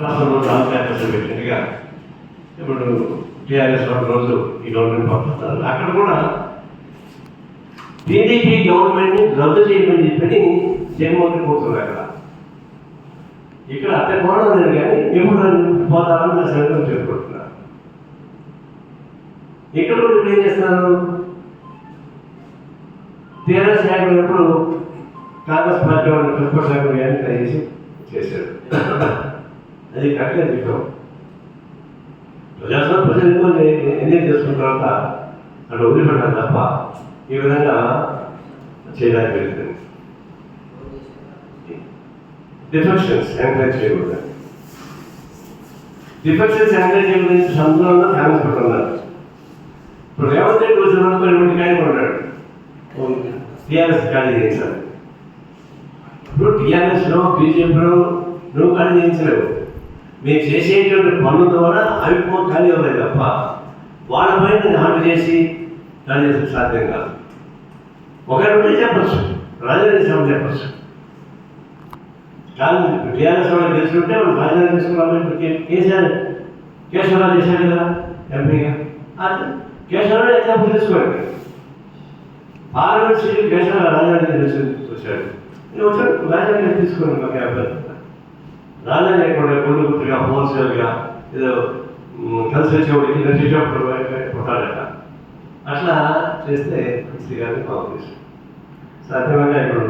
రాష్ట్రంలో రాజకీయ పెట్టినట్టుగా ఇప్పుడు టీఆర్ఎస్ వాళ్ళు రోజు ఈ గవర్నమెంట్ పంపిస్తున్నారు అక్కడ కూడా టీడీపీ గవర్నమెంట్ని రద్దు చేయమని చెప్పని జగన్మోహన్ కోరుతున్నారు అక్కడ. ఇక్కడ అట్ట కోణం లేదు కానీ ఎప్పుడు పోతారని నా సంగతి చెప్పుకుంటున్నారు ఇక్కడ కూడా ఇప్పుడు ఏం చేస్తున్నాను తీరా నాయకులు ఎప్పుడు కాంగ్రెస్ పార్టీ వాళ్ళు ప్రతిపక్ష నాయకులు కానీ ట్రై చేసి చేశారు. అది కరెక్ట్గా చెప్పాం ప్రజాస్వామ్య ప్రజలు ఎక్కువ ఎన్నిక చేసుకున్న తర్వాత అక్కడ వదిలిపెట్టాలి తప్ప ఈ విధంగా చేయడానికి వెళ్తుంది డిఫెక్షన్స్ ఎంకరేజ్ చేయకూడదు. డిఫెక్షన్స్ ఎంకరేజ్ చేయకూడదు సందులో ఫ్యామిలీ పెట్టున్నారు ఇప్పుడు రేవంత్ రెడ్డి వచ్చిన వరకు ఎటువంటి కాయ కొన్నాడు. టీఆర్ఎస్ ఖాళీ చేయించాలి. ఇప్పుడు టీఆర్ఎస్లో బీజేపీలో నువ్వు ఖాళీ చేయించలేవు. మేము చేసేటువంటి పనుల ద్వారా అవి పో- ఖాళీ అవ్వలేదు తప్ప వాళ్ళపై నేను హామీ చేసి ఖాళీ చేసే సాధ్యం కాదు. ఒకరి చెప్పచ్చు. రాజధాని సభ చెప్పచ్చు. కానీ టీఆర్ఎస్ వాళ్ళు తెలుసుకుంటే వాళ్ళు రాజధాని తీసుకున్నాము కేసీఆర్ కేశవరావు చేశారు కదా ఎంపీగా. అది కేశవరావు ఎగ్జాంపుల్ తీసుకోండి. పార్లమెంట్ సీట్ కేశవరావు రాజధాని తెలిసి వచ్చాడు రాజధాని తీసుకోండి మాకు అభ్యర్థి రాజధాని ఎక్కడ గుండు గుర్తుగా హోల్సేల్గా ఏదో కలిసి వచ్చేవాడికి నచ్చేటప్పుడు కొట్టాలట అట్లా చేస్తే మంచిది కానీ కాంగ్రెస్ సాధ్యమైన ఇప్పుడు